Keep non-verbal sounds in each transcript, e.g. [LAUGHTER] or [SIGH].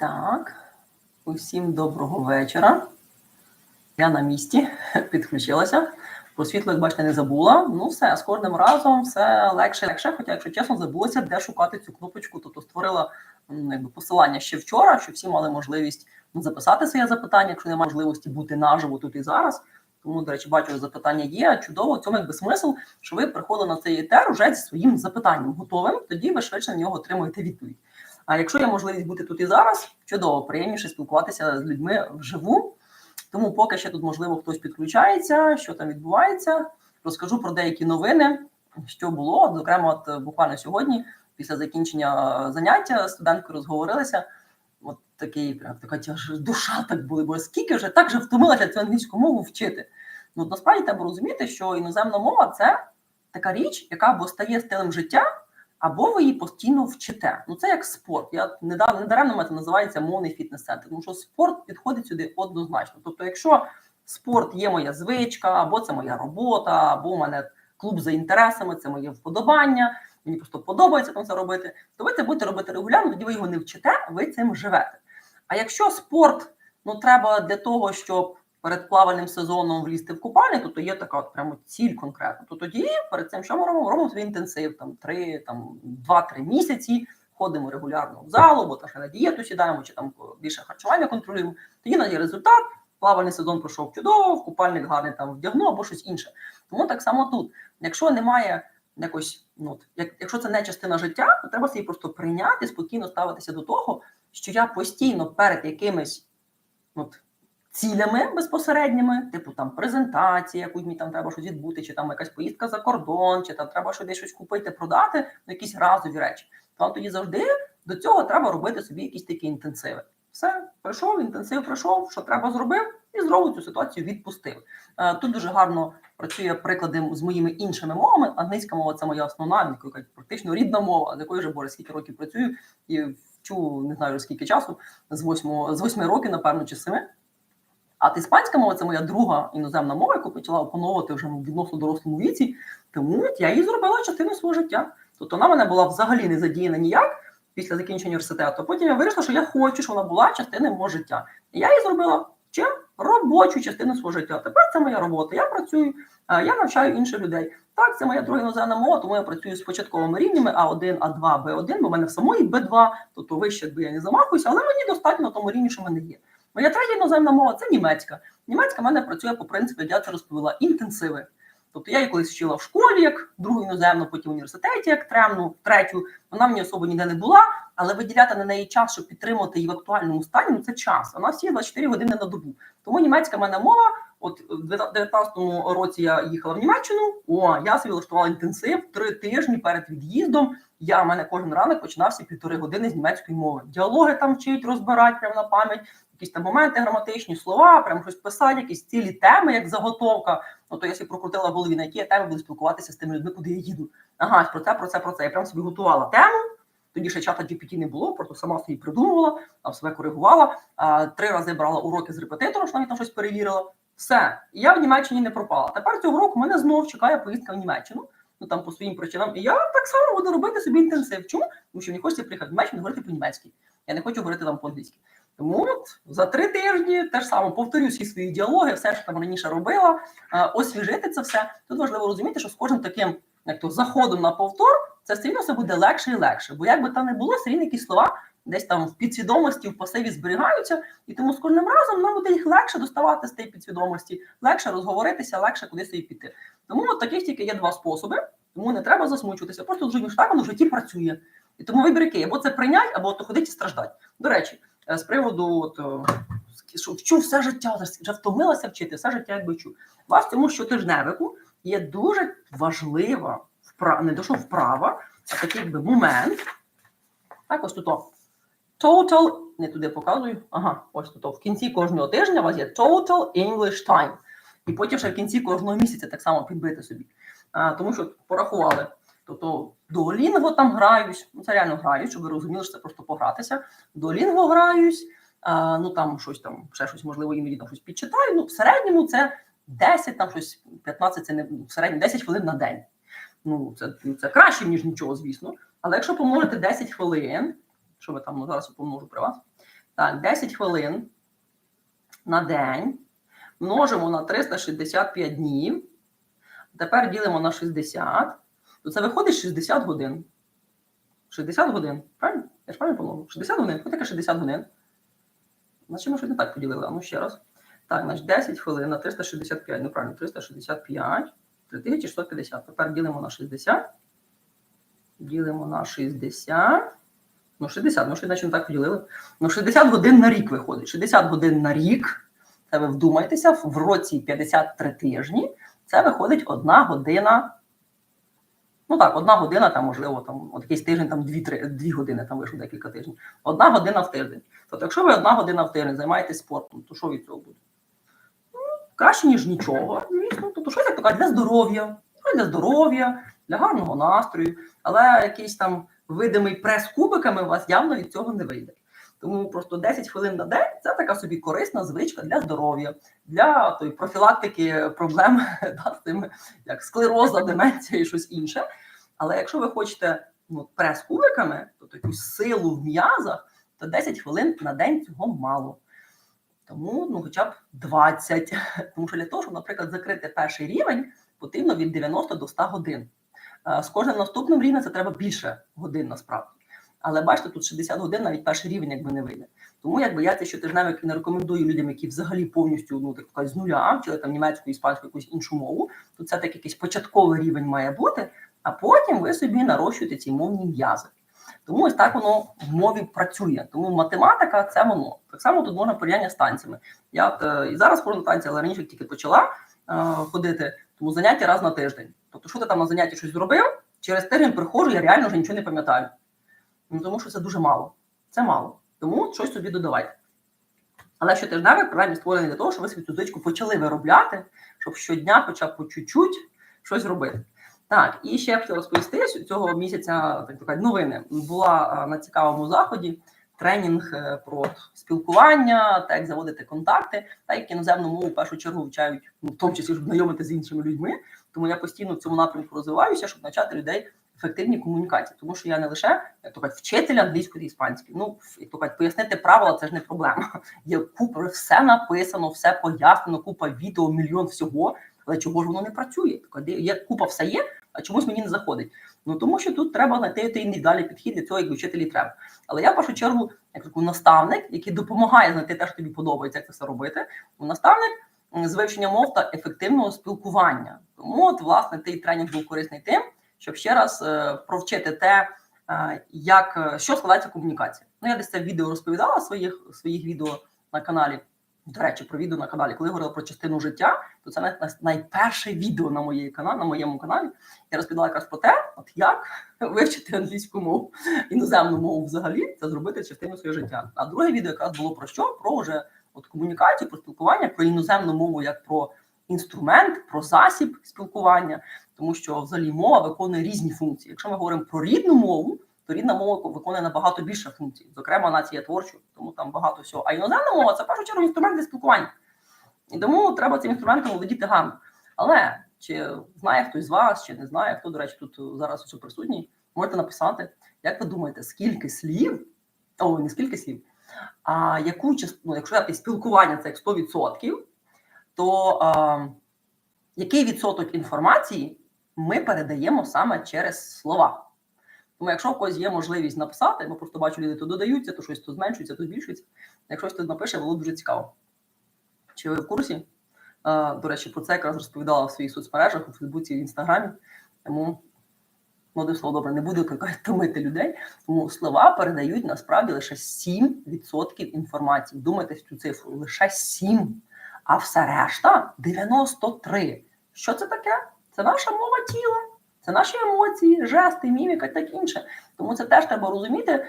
Так, усім доброго вечора. Я на місці, [LAUGHS] підключилася. Про світло, як бачите, не забула. Ну, все, з кожним разом все легше, легше. Хоча, якщо чесно, забулася, де шукати цю кнопочку. Тобто створила якби, посилання ще вчора, щоб всі мали можливість ну, записати своє запитання, якщо немає можливості бути наживо тут і зараз. Тому, до речі, бачу, запитання є. Чудово, в цьому якби смисл, що ви приходили на цей етер уже зі своїм запитанням готовим, тоді ви швидше на нього отримуєте відповідь. А якщо є можливість бути тут і зараз, чудово, приємніше спілкуватися з людьми вживу. Тому, поки ще тут, можливо, хтось підключається, що там відбувається, розкажу про деякі новини, що було. Зокрема, от буквально сьогодні, після закінчення заняття, студентки розговорилися. От такий прям така тяж душа так були, бо скільки вже так же втомилася цю англійську мову вчити. Ну насправді треба розуміти, що іноземна мова це така річ, яка або стає стилем життя, або ви її постійно вчите. Ну це як спорт. Я недавно недаремно це називається мовний фітнес-центр. Тому що спорт підходить сюди однозначно. Тобто, якщо спорт є моя звичка, або це моя робота, або у мене клуб за інтересами, це моє вподобання. Мені просто подобається там це робити. То ви це будете робити регулярно, тоді ви його не вчите, ви цим живете. А якщо спорт ну треба для того, щоб перед плавальним сезоном влізти в купальник, то, є така от прямо ціль конкретна. То тоді перед цим що ми робимо? Робимо свій інтенсив, там три, там два-три місяці. Ходимо регулярно в залу, бо теж на дієту сідаємо, чи там більше харчування контролюємо. Тоді на є результат. Плавальний сезон пройшов чудово, в купальник гарний там вдягнув або щось інше. Тому так само тут, якщо немає якось, ну як, якщо це не частина життя, то треба собі просто прийняти, спокійно ставитися до того, що я постійно перед якимись от, цілями безпосередніми, типу там презентація, яку мені там треба щось відбути, чи там якась поїздка за кордон, чи там треба щось щось купити, продати, ну якісь разові речі. Вам тоді завжди до цього треба робити собі якісь такі інтенсиви. Все, пройшов, інтенсив пройшов, що треба зробив, і знову цю ситуацію відпустив. Е, Тут дуже гарно працює приклади з моїми іншими мовами. Англійська мова це моя основна, яка практично рідна мова, з якою вже боже скільки років працюю і вчу не знаю скільки часу, з восьмого з восьми років, напевно, чи семи. А от іспанська мова це моя друга іноземна мова, яку почала опановувати вже в відносно дорослому віці. Тому я її зробила частиною свого життя. Тобто вона мене була взагалі не задіяна ніяк після закінчення університету. Потім я вирішила, що я хочу, щоб вона була частиною мого життя. І я її зробила чим робочу частину свого життя. Тепер це моя робота. Я працюю, е, я навчаю інших людей. Так, це моя друга іноземна мова, тому я працюю з початковими рівнями А1, А2, Б1, бо в мене в самої Б2, тобто вище якби я не замахуюся, але мені достатньо на тому рівні, що в мене є. Моя третя іноземна мова це німецька. Німецька в мене працює по принципу, я це розповіла, інтенсиви. Тобто я її колись вчила в школі, як другу іноземну, потім в університеті, як тремну, третю. Вона мені особо ніде не була, але виділяти на неї час, щоб підтримувати її в актуальному стані, ну це час. Вона всі 24 години на добу. Тому німецька в мене мова. От в 19-му році я їхала в Німеччину. О, я собі влаштувала інтенсив три тижні перед від'їздом. Я в мене кожен ранок починався півтори години з німецької мови. Діалоги там вчить, розбирати прямо на пам'ять, якісь там моменти граматичні слова, прямо щось писати, якісь цілі теми, як заготовка. Ну то я собі прокрутила в голові, на які я теми буду спілкуватися з тими людьми, куди я їду. Ага, про це, про це, про це. Я прям собі готувала тему. Тоді ще чата GPT не було, просто сама собі придумувала, там себе коригувала. А, три рази брала уроки з репетитором, що навіть там щось перевірила. Все, і я в Німеччині не пропала. Тепер цього року мене знов чекає поїздка в Німеччину. Ну там по своїм причинам. І я так само буду робити собі інтенсив. Чому? Тому що мені хочеться приїхати в Німеччину говорити по-німецьки. Я не хочу говорити там по-англійськи. Тому от за три тижні теж саме повторю всі свої діалоги, все, що там раніше робила, освіжити це все. Тут важливо розуміти, що з кожним таким як то заходом на повтор, це все рівно все буде легше і легше. Бо як би там не було, все рівно якісь слова десь там в підсвідомості, в пасиві зберігаються, і тому з кожним разом нам буде їх легше доставати з тієї підсвідомості, легше розговоритися, легше кудись і піти. Тому от таких тільки є два способи, тому не треба засмучуватися. Просто дуже так в житті працює. І тому вибір який, або це прийнять, або то ходить і страждати. До речі, з приводу от, е, що вчу все життя, вже втомилася вчити, все життя якби вчу. У вас в цьому щотижневику є дуже важлива вправа, не що вправа, а такий якби момент. Так, ось тут. Total, не туди показую. Ага, ось тут. В кінці кожного тижня у вас є Total English Time. І потім ще в кінці кожного місяця так само підбити собі. А, тому що порахували. Тобто Duolingo там граюсь, ну це реально граю, щоб ви розуміли, що це просто погратися. Duolingo граюсь, а, ну там щось там, ще щось, можливо, іноді там щось підчитаю. Ну, в середньому це 10, там щось 15, це не в середньому 10 хвилин на день. Ну, це, це краще, ніж нічого, звісно. Але якщо помножити 10 хвилин, що ви там ну, зараз я помножу при вас, Так, 10 хвилин на день множимо на 365 днів. Тепер ділимо на 60. То це виходить 60 годин. 60 годин. Правильно? Я ж правильно помогу? 60 годин. Ось таке 60 годин. Значить, ми щось не так поділили. А ну ще раз. Так, значить 10 хвилин на 365. Ну правильно, 365. 3650. Тепер ділимо на 60. Ділимо на 60. Ну, 60, ну що іначе не так поділили. Ну, 60 годин на рік виходить. 60 годин на рік. Це ви вдумайтеся, в році 53 тижні. Це виходить одна година. Ну так, одна година, там, можливо, там, от якийсь тиждень, там 2-3 години там вийшло декілька тижнів. Одна година в тиждень. Тобто, якщо ви одна година в тиждень займаєтесь спортом, то що від цього буде? Ну, краще, ніж нічого. Звісно, тобто щось як кажуть, для здоров'я, для здоров'я, для гарного настрою, але якийсь там видимий прес кубиками у вас явно від цього не вийде. Тому просто 10 хвилин на день це така собі корисна звичка для здоров'я, для тої профілактики проблем [LAUGHS] да, з тими, як склероза, деменція і щось інше. Але якщо ви хочете ну, прес кубиками, тобто якусь силу в м'язах, то 10 хвилин на день цього мало. Тому ну, хоча б 20. Тому що для того, щоб, наприклад, закрити перший рівень, потрібно від 90 до 100 годин. Е, З кожним наступним рівнем це треба більше годин насправді. Але бачите, тут 60 годин навіть перший рівень якби не вийде. Тому якби я це щотижневик не рекомендую людям, які взагалі повністю ну так сказати, з нуля вчили там німецьку, іспанську, якусь іншу мову. Тут це так якийсь початковий рівень має бути, а потім ви собі нарощуєте ці мовні м'язи. Тому ось так воно в мові працює. Тому математика це воно. Так само тут можна порівняння з танцями. Я от, е, і зараз ходжу на танці, але раніше тільки почала е, ходити, тому заняття раз на тиждень. Тобто, що ти там на занятті щось зробив, через тиждень приходжу, я реально вже нічого не пам'ятаю. Ну, тому що це дуже мало. Це мало. Тому щось собі додавайте. Але щотижневик принаймні створений для того, щоб ви свою цю звичку почали виробляти, щоб щодня, хоча б по чуть-чуть, щось робити. Так, і ще я хотіла розповісти що цього місяця так сказати, новини. Була на цікавому заході тренінг е, про спілкування, та як заводити контакти, та як іноземну мову в першу чергу вчають, ну, в тому числі, щоб знайомити з іншими людьми. Тому я постійно в цьому напрямку розвиваюся, щоб навчати людей ефективній комунікації. Тому що я не лише як то кажуть, вчитель англійської та іспанської. Ну, як пояснити правила це ж не проблема. [LAUGHS] Є купа, все написано, все пояснено, купа відео, мільйон всього. Але чого ж воно не працює? Є купа все є, а чомусь мені не заходить. Ну тому що тут треба знайти індивідуальний підхід для цього, як вчителі треба. Але я в першу чергу, як такий наставник, який допомагає знайти те, що тобі подобається, як це все робити. Наставник з вивчення мов та ефективного спілкування. Тому, от, власне, цей тренінг був корисний тим, щоб ще раз е, провчити те, е, як що складається комунікація. Ну я десь це відео розповідала своїх своїх відео на каналі. До речі, про відео на каналі, коли я говорила про частину життя, то це най, найперше відео на моєї каналі, на моєму каналі. Я розповідала якраз про те, от як [LAUGHS] вивчити англійську мову, іноземну мову взагалі, це зробити частину свого життя. А друге відео якраз було про що? Про вже от комунікацію, про спілкування, про іноземну мову як про інструмент, про засіб спілкування, тому що взагалі мова виконує різні функції. Якщо ми говоримо про рідну мову, то рідна мова виконує набагато більше функцій. Зокрема, нація творча, тому там багато всього. А іноземна мова це в першу чергу інструмент для спілкування. І тому треба цим інструментом володіти гарно. Але чи знає хтось з вас, чи не знає, хто, до речі, тут зараз усе присутній, можете написати, як ви думаєте, скільки слів, о, не скільки слів, а яку частину, якщо взяти спілкування це як 100%, то а, який відсоток інформації ми передаємо саме через слова? Тому, якщо в когось є можливість написати, бо просто бачу, люди то додаються, то щось то зменшується, то збільшується. Якщо хтось напише, було дуже цікаво. Чи ви в курсі? До речі, про це якраз розповідала в своїх соцмережах у Фейсбуці, в Інстаграмі. Тому ну, одне слово добре, не буду [LAUGHS] томити людей. Тому слова передають насправді лише 7% інформації. Думайте цю цифру, лише 7%. А все решта 93%. Що це таке? Це наша мова тіла. Це наші емоції, жести, міміка і так інше. Тому це теж треба розуміти,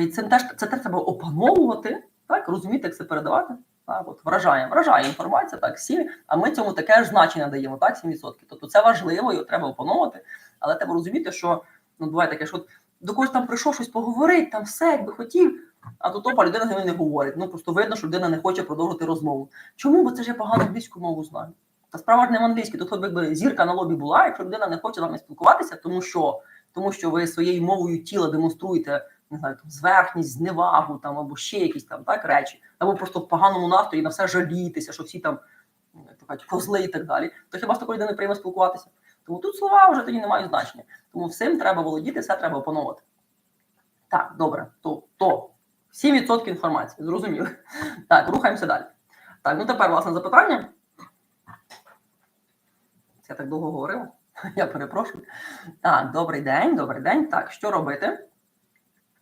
і це теж це теж треба опановувати, так розуміти, як це передавати. Так, от вражає, вражає інформація, так, сім, а ми цьому таке ж значення даємо, так, 7%. Тобто це важливо, його треба опановувати, але треба розуміти, що ну буває таке, що до когось там прийшов щось поговорити, там все, як би хотів, а тут опа, людина з ними не говорить. Ну просто видно, що людина не хоче продовжити розмову. Чому? Бо це ж я погано англійську мову знаю. Та справа ж не в англійській, тут якби зірка на лобі була, якщо людина не хоче з вами спілкуватися, тому що тому що ви своєю мовою тіла демонструєте не знаю, там, зверхність, зневагу там, або ще якісь там так речі, або просто в поганому настрої на все жалітися, що всі там кажуть, козли і так далі, то хіба з такою людиною приємно спілкуватися? Тому тут слова вже тоді не мають значення. Тому всім треба володіти, все треба опановувати. Так, добре, то, то 7% інформації, зрозуміли. Так, рухаємося далі. Так, ну тепер власне запитання. Я так довго говорила. [LAUGHS] Я перепрошую. Так, добрий день, добрий день. Так, що робити,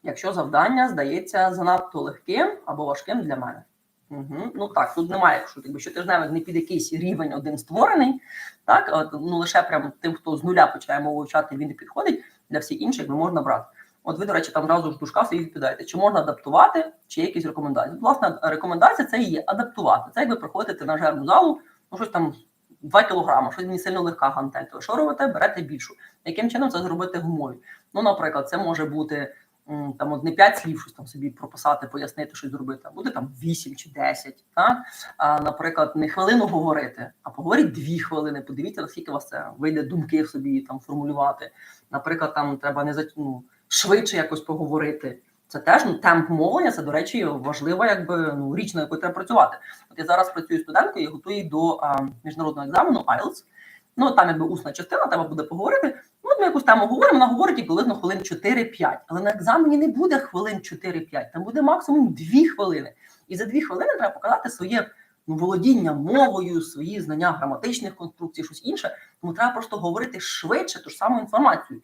якщо завдання здається занадто легким або важким для мене? Угу. Ну так, тут немає, якщо якби щотижневик не під якийсь рівень один створений, так от, ну лише прям тим, хто з нуля починає мову вивчати, він не підходить для всіх інших, би можна брати. От ви, до речі, там одразу ж в дужках собі відповідаєте, чи можна адаптувати, чи є якісь рекомендації. Власне, рекомендація це і є адаптувати. Це як ви приходите в тренажерну залу, ну щось там 2 кілограми, щось не сильно легка гантель. То що робите? Берете більшу. Яким чином це зробити гумові? Ну, наприклад, це може бути там от не 5 слів, щось там собі прописати, пояснити, щось зробити, а буде там 8 чи 10. Так? А, наприклад, не хвилину говорити, а поговоріть 2 хвилини. Подивіться, наскільки у вас це вийде думки в собі там формулювати. Наприклад, там треба не ну, швидше якось поговорити. Це теж ну, темп мовлення, це, до речі, важлива якби ну, річ, на якою треба працювати. От я зараз працюю студенткою і готую до а, міжнародного екзамену IELTS. Ну там якби усна частина, треба буде поговорити. Ну, ми якусь тему говоримо, вона говорить і приблизно хвилин 4-5. Але на екзамені не буде хвилин 4-5, там буде максимум 2 хвилини. І за 2 хвилини треба показати своє ну, володіння мовою, свої знання граматичних конструкцій, щось інше. Тому треба просто говорити швидше ту ж саму інформацію.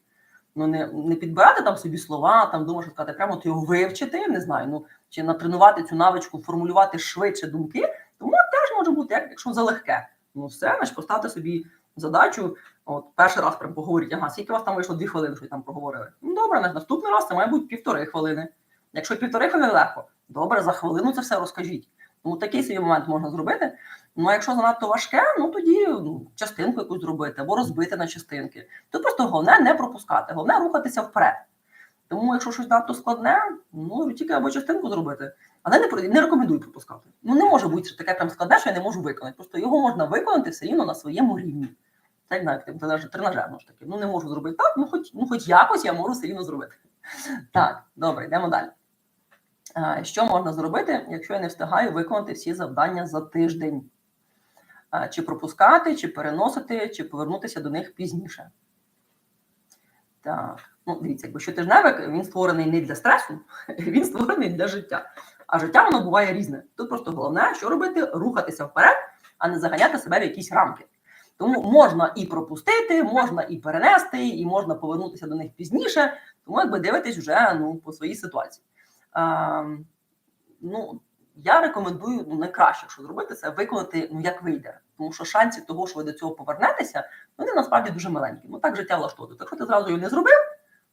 Ну, не не підбирати там собі слова, там думати, сказати, прямо от його вивчити, не знаю, ну чи натренувати цю навичку, формулювати швидше думки, тому теж може бути, як якщо залегке. Ну все, значить поставте собі задачу. От перший раз прям поговоріть, ага, скільки у вас там вийшло дві хвилини, що там проговорили. Ну добре, наступний раз це має бути півтори хвилини. Якщо півтори хвилини легко, добре, за хвилину це все розкажіть. Ну такий собі момент можна зробити. Ну якщо занадто важке, ну тоді ну, частинку якусь зробити або розбити на частинки. Тут просто головне не пропускати, головне рухатися вперед. Тому, якщо щось надто складне, ну тільки або частинку зробити, але не не рекомендую пропускати. Ну не може бути таке прям складне, що я не можу виконати. Просто його можна виконати все рівно на своєму рівні. Це як навіть тренажерно ж таки. Ну не можу зробити так, ну хоч ну хоч якось я можу все рівно зробити. [LAUGHS] Так, добре, йдемо далі. Що можна зробити, якщо я не встигаю виконати всі завдання за тиждень? Чи пропускати, чи переносити, чи повернутися до них пізніше? Так, ну дивіться, якби щотижневик він створений не для стресу, [LAUGHS] він створений для життя. А життя воно буває різне. Тут просто головне, що робити, рухатися вперед, а не заганяти себе в якісь рамки. Тому можна і пропустити, можна і перенести, і можна повернутися до них пізніше. Тому якби дивитись вже ну, по своїй ситуації. А, ну, я рекомендую ну, найкраще, що зробити, це виконати ну як вийде. Тому що шанси того, що ви до цього повернетеся, вони насправді дуже маленькі. Ну так життя влаштовує. Якщо ти зразу його не зробив,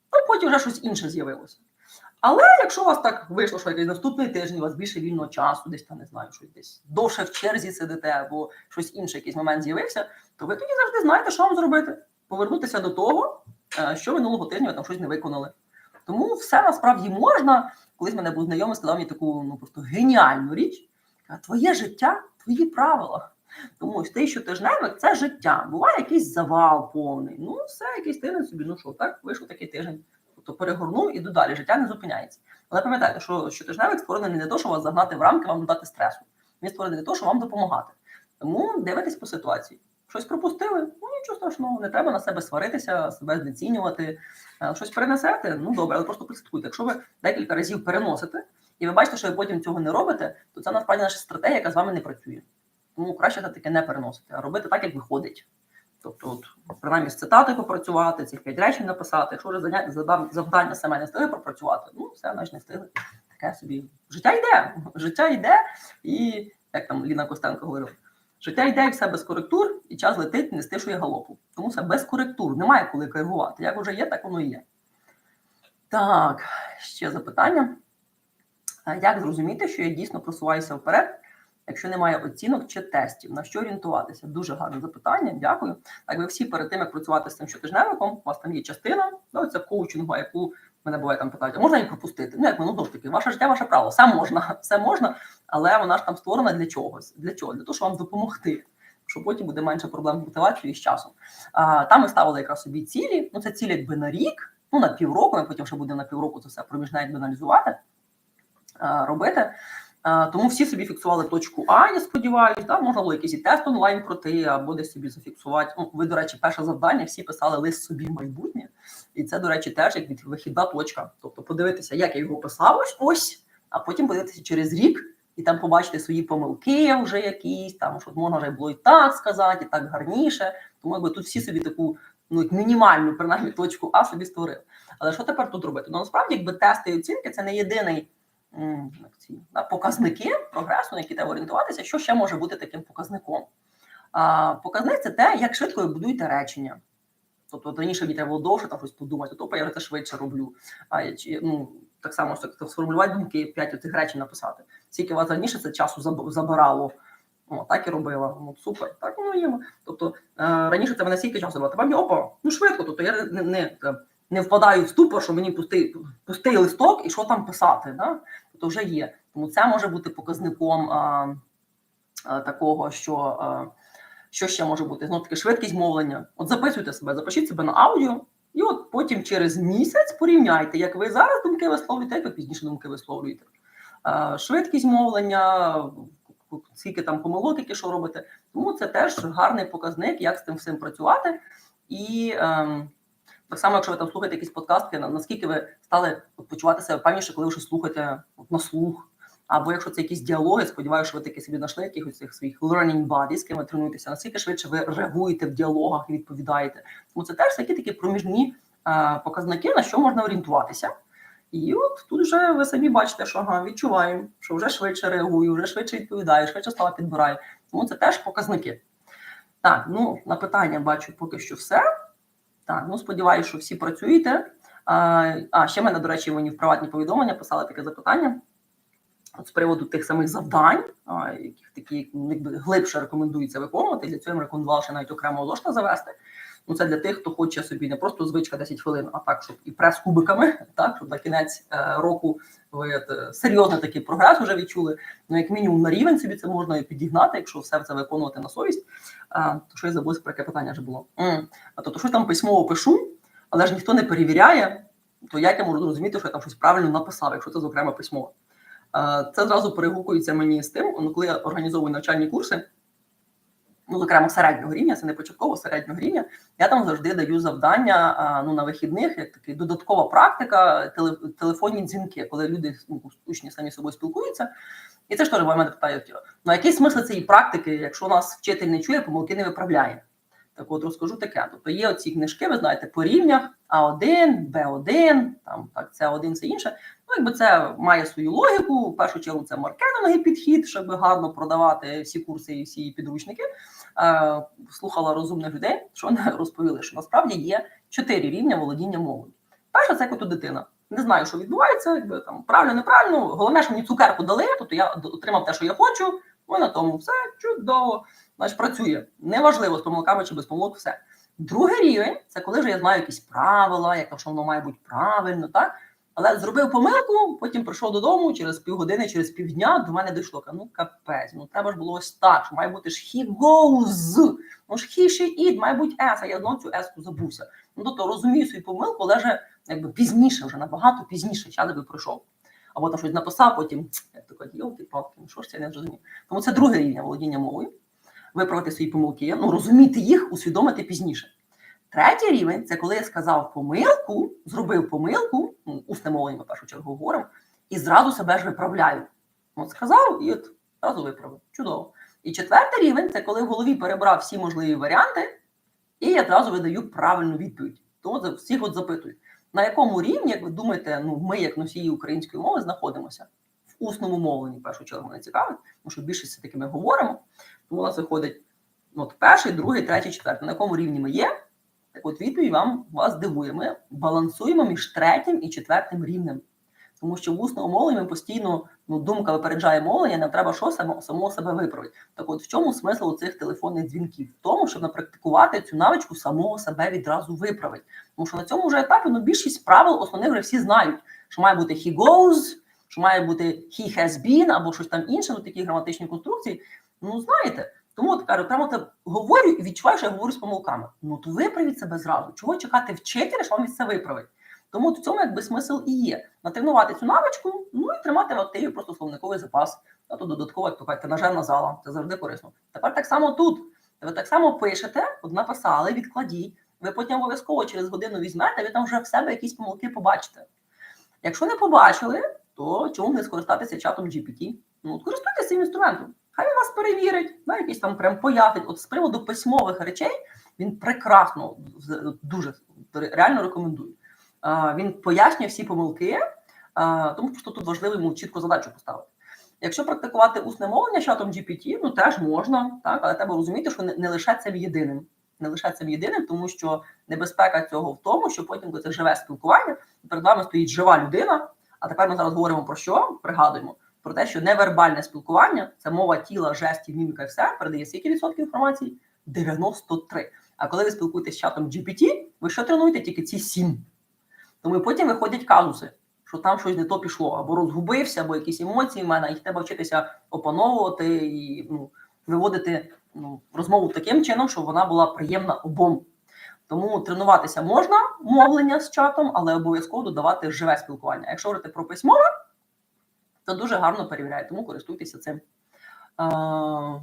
то потім вже щось інше з'явилося. Але якщо у вас так вийшло, що якийсь наступний тиждень, у вас більше вільного часу, десь там не знаю, щось десь довше в черзі сидите, або щось інше, якийсь момент з'явився, то ви тоді завжди знаєте, що вам зробити. Повернутися до того, що минулого тижня ви там щось не виконали. Тому все насправді можна. Колись мене був знайомий, сказав мені таку ну просто геніальну річ. Твоє життя, твої правила. Тому що ти щотижневик це життя. Буває якийсь завал повний. Ну, все, якийсь тиждень собі, ну що, так, вийшов такий тиждень. Тобто перегорнув і далі, життя не зупиняється. Але пам'ятайте, що щотижневик створений не для того, щоб вас загнати в рамки, вам додати стресу. Він створений для того, щоб вам допомагати. Тому дивитесь по ситуації. Щось пропустили, ну нічого страшного, не треба на себе сваритися, себе знецінювати. Щось перенесете, ну добре, але просто прослідкуйте. Якщо ви декілька разів переносите, і ви бачите, що ви потім цього не робите, то це насправді наша стратегія, яка з вами не працює. Тому краще це таке не переносити, а робити так, як виходить. Тобто, от, принаймні з цитатою попрацювати, цих п'ять речень написати. Якщо вже завдання саме не встигли пропрацювати, ну все, значить не встигли. Таке собі життя йде, [LAUGHS] життя йде, і як там Ліна Костенко говорила, життя йде і все без коректур, і час летить, не стишує галопу. Тому все без коректур, немає коли коригувати. Як вже є, так воно і є. Так, ще запитання. Як зрозуміти, що я дійсно просуваюся вперед? якщо немає оцінок чи тестів, на що орієнтуватися? Дуже гарне запитання. Дякую. Так, ви всі перед тим, як працювати з цим щотижневиком, у вас там є частина, да, це коучингу, яку мене буває там питають, а можна її пропустити? Ну, як ну, знову ж таки, ваше життя, ваше право, все можна, [LAUGHS] все можна, але вона ж там створена для чогось. Для чого? Для того, щоб вам допомогти. Що потім буде менше проблем з мотивацією і з часом. А, Там ми ставили якраз собі цілі. Ну, це цілі якби на рік, ну, на півроку, ми потім ще будемо на півроку це все проміжне аналізувати, робити. Е, Тому всі собі фіксували точку А, я сподіваюся, да? можна було якийсь і тест онлайн пройти, або десь собі зафіксувати. Ну, ви, до речі, перше завдання, всі писали лист собі в майбутнє. І це, до речі, теж як від- вихідна точка. Тобто подивитися, як я його писав ось а потім подивитися через рік і там побачити свої помилки вже якісь, там що можна вже було і так сказати, і так гарніше. Тому якби тут всі собі таку ну мінімальну принаймні точку А собі створили. Але що тепер тут робити? Ну насправді, якби тести і оцінки це не єдиний показники прогресу, на які треба орієнтуватися. Що ще може бути таким показником? Показник це те, як швидко ви будуєте речення. Тобто раніше мені треба було довше там щось подумати, то я це швидше роблю. А я ну так само так, сформулювати думки, п'ять оцих речень написати. Скільки вас раніше це часу забирало? О, так і робила. Ну супер, так воно є. Тобто е, раніше це мене стільки часу забирало. Тепер опа, ну швидко. Тобто я не, не, не впадаю в ступор, що мені пустий, пустий листок і що там писати. Да? Тобто вже є. Тому це може бути показником а, а, такого, що. А, що ще може бути? Знову таки швидкість мовлення. От записуйте себе, запишіть себе на аудіо, і от потім через місяць порівняйте, як ви зараз думки висловлюєте, як ви пізніше думки висловлюєте. Е, Швидкість мовлення, скільки там помилок, які що робите. Тому це теж гарний показник, як з тим всім працювати. І ем, так само, якщо ви там слухаєте якісь подкастки, наскільки ви стали почувати себе певніше, коли ви щось слухаєте на слух. Або якщо це якісь діалоги, сподіваюся, що ви таки собі знайшли якихось цих своїх learning buddies, з ким ви тренуєтеся, наскільки швидше ви реагуєте в діалогах і відповідаєте. Тому це теж такі такі проміжні е, показники, на що можна орієнтуватися. І от тут вже ви самі бачите, що ага, відчуваю, що вже швидше реагую, вже швидше відповідаю, швидше слова підбираю. Тому це теж показники. Так, ну на питання бачу поки що все. Так, ну сподіваюся, що всі працюєте. А, ще мене, до речі, мені в приватні повідомлення писали таке запитання от з приводу тих самих завдань, яких такі глибше рекомендується виконувати. Для цього я рекомендувала ще навіть окремо ложка завести. Ну, це для тих, хто хоче собі не просто звичка 10 хвилин, а так, щоб і прес кубиками, [LAUGHS] так, щоб на кінець е, року ви е, серйозний такий прогрес вже відчули. Ну, як мінімум, на рівень собі це можна і підігнати, якщо все це виконувати на совість. А, то що я забув, про яке питання вже було. М, А тобто, що там письмово пишу, але ж ніхто не перевіряє, то як я можу зрозуміти, що я там щось правильно написав, якщо це зокрема письмово. Це зразу перегукується мені з тим, ну, коли я організовую навчальні курси, ну, зокрема середнього рівня, це не початково середнього рівня. Я там завжди даю завдання ну, на вихідних, як така додаткова практика, теле, телефонні дзвінки, коли люди ну, учні самі собою спілкуються. І це ж теж мене питають: ну який смисл цієї практики, якщо нас вчитель не чує, помилки не виправляє? Так от розкажу таке. Тобто є оці книжки, ви знаєте, по рівнях А1, Б1, там так, С1, це інше. Ну, якби це має свою логіку. В першу чергу це маркетинговий підхід, щоб гарно продавати всі курси і всі підручники. Е, слухала розумних людей, що вони [LAUGHS] розповіли, що насправді є чотири рівня володіння мовою. Перше, це як дитина. Не знаю, що відбувається, якби там правильно, неправильно. Головне, що мені цукерку дали, тобто я отримав те, що я хочу. Ну, на тому все чудово. Значить, працює. Неважливо з помилками чи без помилок, все. Другий рівень це коли вже я знаю якісь правила, як що воно має бути правильно, так? Але зробив помилку, потім прийшов додому через півгодини, через півдня до мене дійшло. Ну капець, ну треба ж було ось так. що Має бути ж he goes. Ну ж he, she, it, має бути S, а я знову цю S забувся. Ну тобто розумію свою помилку, але вже якби пізніше, вже набагато пізніше час би пройшов. Або там щось написав, потім як то кажуть, йолки палки ну що ж це я не зрозумів. Тому це другий рівень володіння мовою. Виправити свої помилки, ну розуміти їх, усвідомити пізніше. Третій рівень це коли я сказав помилку, зробив помилку, ну, усне мовлення, в першу чергу говоримо, і зразу себе ж виправляю. От сказав і от зразу виправив. Чудово. І четвертий рівень це коли в голові перебрав всі можливі варіанти, і я одразу видаю правильну відповідь. Тому всіх от запитують, на якому рівні, як ви думаєте, ну ми, як носії української мови, знаходимося в усному мовленні, в першу чергу мене цікавить, тому що більшість все таки ми говоримо. Тому у нас виходить ну, от перший, другий, третій, четвертий. На якому рівні ми є? Так от відповідь вам вас дивує. Ми балансуємо між третім і четвертим рівнем. Тому що в усному мовленні ми постійно ну, думка випереджає мовлення, нам треба що само, само себе виправити. Так от в чому смисл цих телефонних дзвінків? В тому, щоб напрактикувати цю навичку самого себе відразу виправити. Тому що на цьому вже етапі ну, більшість правил основних вже всі знають, що має бути he goes, що має бути he has been, або щось там інше, ну такі граматичні конструкції. Ну, знаєте. Тому от кажу, прямо так говорю і відчуваю, що я говорю з помилками. Ну то виправіть себе зразу. Чого чекати вчителя, що вам це виправить? Тому в цьому якби смисл і є. Натренувати цю навичку, ну і тримати в активі просто словниковий запас. А то додатково, як то кажуть, тренажерна зала. Це завжди корисно. Тепер так само тут. Ви так само пишете, от написали, відкладіть. Ви потім обов'язково через годину візьмете, ви там вже в себе якісь помилки побачите. Якщо не побачили, то чому не скористатися чатом GPT? Ну, користуйтесь цим інструментом. Хай він вас перевірить, да, якийсь там прям пояснить. От з приводу письмових речей він прекрасно, дуже реально рекомендую. Він пояснює всі помилки, тому що тут важливо йому чітко задачу поставити. Якщо практикувати усне мовлення чатом GPT, ну теж можна, так, але треба розуміти, що не лише цим єдиним. Не лише цим єдиним, тому що небезпека цього в тому, що потім, коли це живе спілкування, перед вами стоїть жива людина. А тепер ми зараз говоримо про що? Пригадуємо про те, що невербальне спілкування це мова тіла, жестів, міміка і все передає скільки відсотків інформації? 93. А коли ви спілкуєтесь з чатом GPT, ви що тренуєте тільки ці 7. Тому потім виходять казуси, що там щось не то пішло, або розгубився, або якісь емоції в мене, їх треба вчитися опановувати і ну, виводити ну, розмову таким чином, щоб вона була приємна обом. Тому тренуватися можна мовлення з чатом, але обов'язково додавати живе спілкування. Якщо говорити про письмове, то дуже гарно перевіряє, тому користуйтеся цим. А.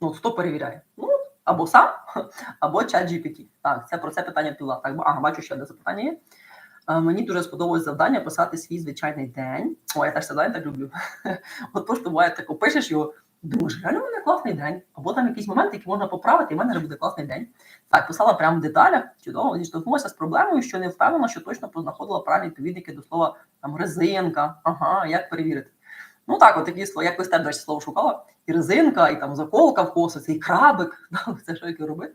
Ну, хто перевіряє? Ну, або сам, [LAUGHS] або чат GPT. Так, це про це питання піла. Так, ага, бачу, ще одне запитання є. А, Мені дуже сподобалось завдання писати свій звичайний день. О, я теж це завдання так люблю. [LAUGHS] От просто буває так, опишеш його, думаєш, реально в мене класний день. Або там якісь моменти, які можна поправити, і в мене вже буде класний день. Так, писала прямо в деталях, чудово, зіштовхнулася з проблемою, що не впевнена, що точно познаходила правильні відповідники до слова там резинка. Ага, як перевірити? Ну так, от такі слова, як ви теж слово шукала, і резинка, і там заколка в косиці, і крабик. [LAUGHS] Це що яке робити.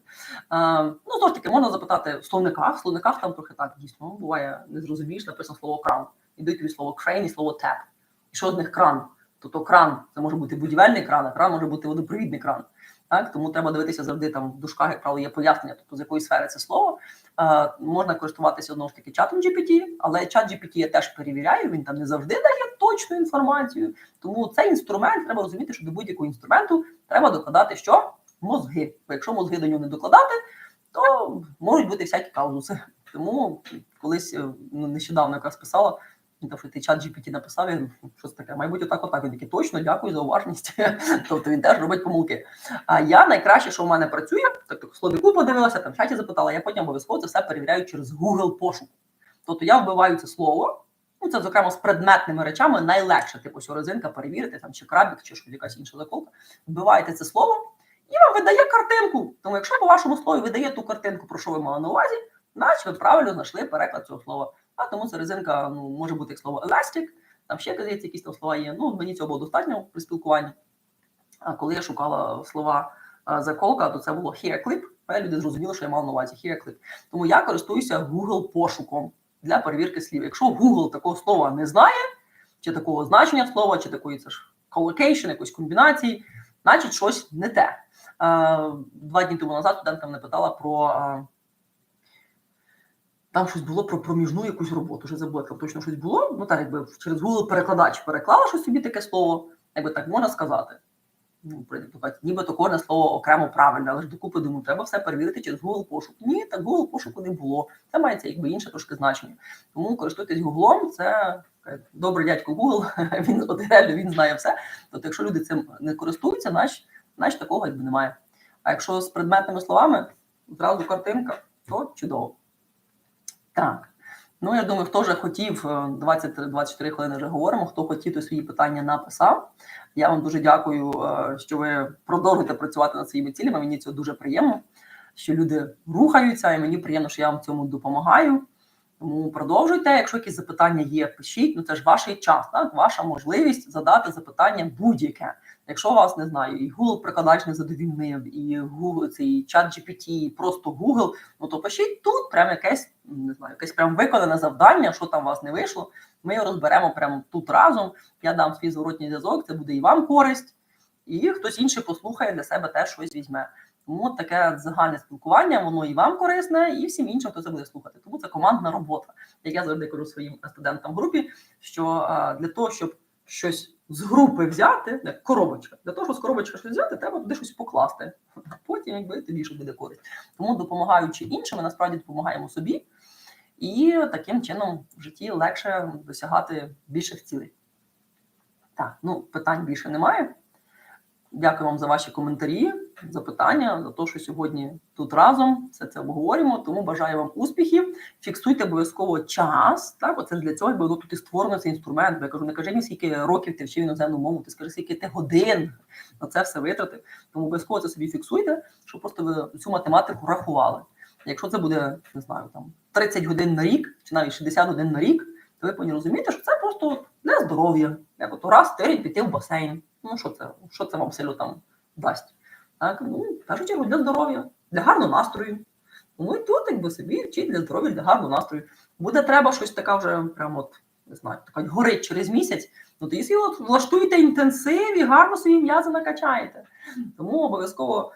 А, ну, знову ж таки, можна запитати в словниках. В словниках там трохи так дійсно буває, не зрозумієш, написано слово кран. Ідуть тобі слово крейн і слово теп. І що з них кран? Тобто кран це може бути будівельний кран, а кран може бути водопровідний кран. Так, тому треба дивитися завжди там в дужках, як правило, є пояснення, тобто з якої сфери це слово. Е, можна користуватися одного ж таки чатом GPT, але чат GPT я теж перевіряю, він там не завжди дає точну інформацію. Тому цей інструмент треба розуміти, що до будь-якого інструменту треба докладати що? Мозги. Бо якщо мозги до нього не докладати, то можуть бути всякі казуси. Тому колись е, ну, нещодавно якраз писала, там, що ти чат GPT написав, я говорю, що це таке, мабуть, отак, отак. Він такий, точно, дякую за уважність. [LAUGHS] тобто він теж робить помилки. А я найкраще, що в мене працює, тобто в словнику подивилася, там в чаті запитала, я потім обов'язково це все перевіряю через Google пошук. Тобто я вбиваю це слово, ну це, зокрема, з предметними речами найлегше, типу, що резинка перевірити, там чи крабік, чи щось, якась інша заколка. Вбиваєте це слово і вам видає картинку. Тому якщо по вашому слові видає ту картинку, про що ви мали на увазі, значить ви правильно знайшли переклад цього слова. А тому це резинка ну, може бути як слово elastic, там ще здається, якісь там слова є. Ну, мені цього було достатньо при спілкуванні. А коли я шукала слова заколка, то це було hair clip. а Люди зрозуміли, що я мав на увазі hair clip. Тому я користуюся Google пошуком для перевірки слів. Якщо Google такого слова не знає, чи такого значення слова, чи такої це ж collocation, якоїсь комбінації, значить щось не те. Два дні тому назад студентка мене питала про. Там щось було про проміжну якусь роботу. Вже забула, там точно щось було. Ну так, якби через Google перекладач переклала щось собі таке слово, якби так можна сказати. Ну, нібито кожне слово окремо правильне, але ж докупи думаю, треба все перевірити через Google пошук. Ні, так Google пошуку не було. Це мається якби інше трошки значення. Тому користуйтесь Google, це добрий дядько Google, [LAUGHS] він от реально він знає все. Тобто, якщо люди цим не користуються, значить, значить такого якби немає. А якщо з предметними словами, зразу картинка, то чудово. Так. Ну, я думаю, хто вже хотів, е, 20-24 хвилини вже говоримо, хто хотів, то свої питання написав. Я вам дуже дякую, е, що ви продовжуєте працювати над своїми цілями. Мені це дуже приємно, що люди рухаються, і мені приємно, що я вам в цьому допомагаю. Тому продовжуйте. Якщо якісь запитання є, пишіть. Ну це ж ваш час, так? ваша можливість задати запитання будь-яке. Якщо вас не знаю, і Google прикладач не задовільнив, і Google цей чат GPT, і просто Google, ну то пишіть тут прямо якесь не знаю, якесь прям виконане завдання, що там у вас не вийшло. Ми його розберемо прямо тут разом. Я дам свій зворотній зв'язок, це буде і вам користь, і хтось інший послухає для себе теж щось візьме. Тому таке загальне спілкування, воно і вам корисне, і всім іншим, хто це буде слухати. Тому це командна робота. Як я завжди кажу своїм студентам в групі, що а, для того, щоб щось з групи взяти, як коробочка, для того, щоб з коробочки щось взяти, треба туди щось покласти. [LAUGHS] Потім, якби тобі що буде користь. Тому допомагаючи іншим, ми насправді допомагаємо собі. і таким чином в житті легше досягати більших цілей. Так, ну питань більше немає. Дякую вам за ваші коментарі, запитання, за те, що сьогодні тут разом все це обговорюємо. Тому бажаю вам успіхів. Фіксуйте обов'язково час. Так, оце для цього, бо тут і створено цей інструмент. Бо я кажу, не кажи мені, скільки років ти вчив іноземну мову, ти скажи, скільки ти годин на це все витратив. Тому обов'язково це собі фіксуйте, щоб просто ви цю математику рахували. Якщо це буде, не знаю, там 30 годин на рік чи навіть 60 годин на рік, то ви повинні розуміти, що це просто для здоров'я. Як от раз в тиждень піти в басейн. Ну що це? Що це вам сильно там дасть? Так, ну, в першу чергу для здоров'я, для гарного настрою. Тому і тут, якби собі вчить для здоров'я, для гарного настрою. Буде треба щось таке вже, прямо от, не знаю, така горить через місяць. Ну тоді собі от влаштуйте інтенсив і гарно свої м'язи накачаєте. Тому обов'язково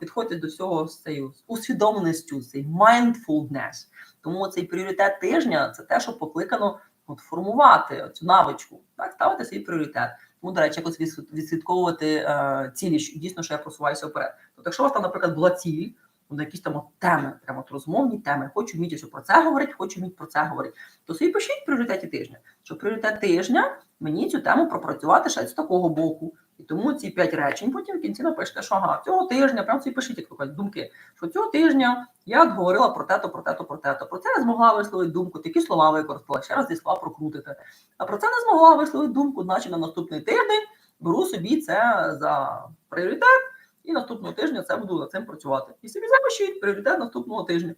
підходьте до цього з цією усвідомленістю, цей mindfulness. Тому цей пріоритет тижня це те, що покликано от, формувати цю навичку, так, ставити свій пріоритет. Тому, до речі, якось відслід- відслідковувати е, цілі, дійсно, що я просуваюся вперед. Тобто, якщо у вас там, наприклад, була ціль, ну, якісь там от теми, прямо от розмовні теми, хочу вміти про це говорити, хочу вміти про це говорити, то собі пишіть в пріоритеті тижня, що пріоритет тижня мені цю тему пропрацювати ще з такого боку. І тому ці п'ять речень потім в кінці напишете, що ага, цього тижня, прямо собі пишіть, як кажуть, думки, що цього тижня я говорила про те-то, про те-то, про те-то. Про це я змогла висловити думку, такі слова використала, ще раз ці слова прокрутите. А про це не змогла висловити думку, значить на наступний тиждень беру собі це за пріоритет, і наступного тижня це буду над цим працювати. І собі запишіть пріоритет наступного тижня.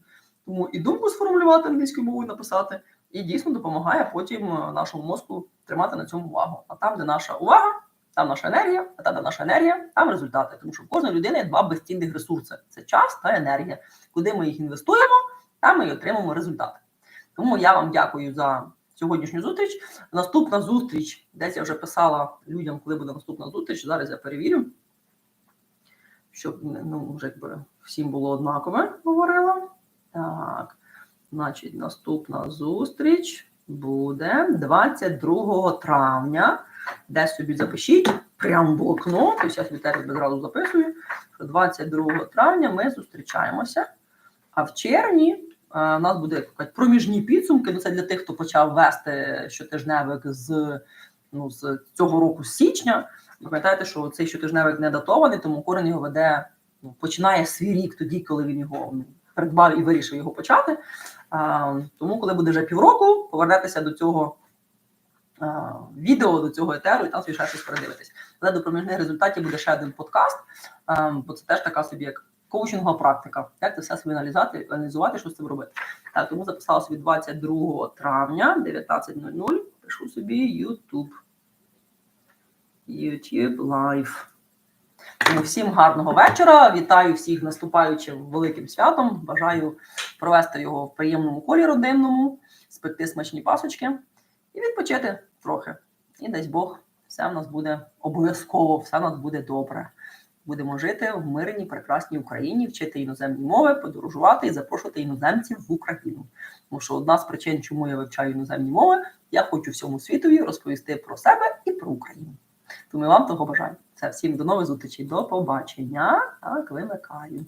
Тому і думку сформулювати англійською мовою написати, і дійсно допомагає потім е, нашому мозку тримати на цьому увагу. А там, де наша увага, там наша енергія, а там, наша енергія, там результати. Тому що в кожної людини є два безцінних ресурси: це час та енергія. Куди ми їх інвестуємо, там ми і отримаємо результати. Тому я вам дякую за сьогоднішню зустріч. Наступна зустріч, десь я вже писала людям, коли буде наступна зустріч. Зараз я перевірю, щоб ну, вже якби всім було однакове, говорила. Так, значить, наступна зустріч буде 22 травня. Десь собі запишіть, прямо в блокнот, тобто я собі теж одразу записую, що 22 травня ми зустрічаємося, а в червні е, у нас буде кажуть, проміжні підсумки. Ну, це для тих, хто почав вести щотижневик з, ну, з цього року з січня. Пам'ятаєте, що цей щотижневик не датований, тому корень його веде, ну, починає свій рік тоді, коли він його ну, придбав і вирішив його почати. А, тому, коли буде вже півроку, повернетеся до цього відео, до цього етеру, і там собі ще щось передивитись. Але до проміжних результатів буде ще один подкаст, бо це теж така собі як коучингова практика. Як це все собі аналізувати, аналізувати, що з цим робити. Так, тому записала собі 22 травня 19.00. Пишу собі YouTube. YouTube Live. Тому всім гарного вечора. Вітаю всіх наступаючим великим святом. Бажаю провести його в приємному колі родинному, спекти смачні пасочки і відпочити трохи. І дасть Бог, все в нас буде обов'язково, все в нас буде добре. Будемо жити в мирній, прекрасній Україні, вчити іноземні мови, подорожувати і запрошувати іноземців в Україну. Тому що одна з причин, чому я вивчаю іноземні мови, я хочу всьому світові розповісти про себе і про Україну. Тому я вам того бажаю. Це всім до нових зустрічей, до побачення. Так, вимикаю.